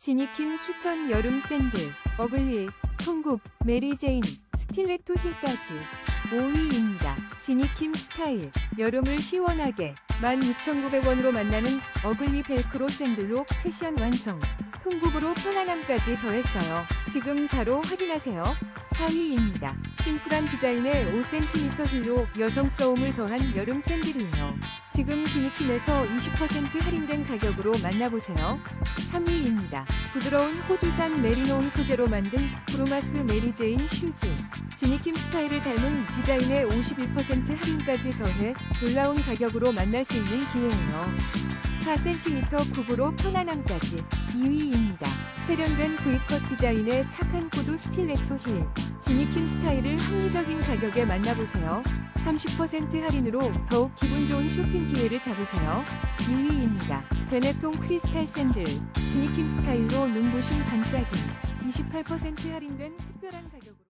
지니킴 추천 여름 샌들, 어글리, 통굽, 메리제인, 스틸레토 힐까지 5위입니다. 지니킴 스타일, 여름을 시원하게 16,900원으로 만나는 어글리 벨크로 샌들로 패션 완성. 통굽으로 편안함까지 더했어요. 지금 바로 확인하세요. 4위입니다. 심플한 디자인의 5cm 힐로 여성스러움을 더한 여름 샌들이에요. 지금 지니킴에서 20% 할인된 가격으로 만나보세요. 3위입니다. 부드러운 호주산 메리노울 소재로 만든 브로마스 메리제인 슈즈. 지니킴 스타일을 닮은 디자인에 51% 할인까지 더해 놀라운 가격으로 만날 수 있는 기회예요. 4cm 굽으로 편안함까지 2위입니다. 세련된 V컷 디자인의 착한 구두 스틸레토 힐. 지니킴 스타일을 합리적인 가격에 만나보세요. 30% 할인으로 더욱 기분 좋은 쇼핑 기회를 잡으세요. 2위입니다. 베네통 크리스탈 샌들. 지니킴 스타일로 눈부신 반짝임. 28% 할인된 특별한 가격으로.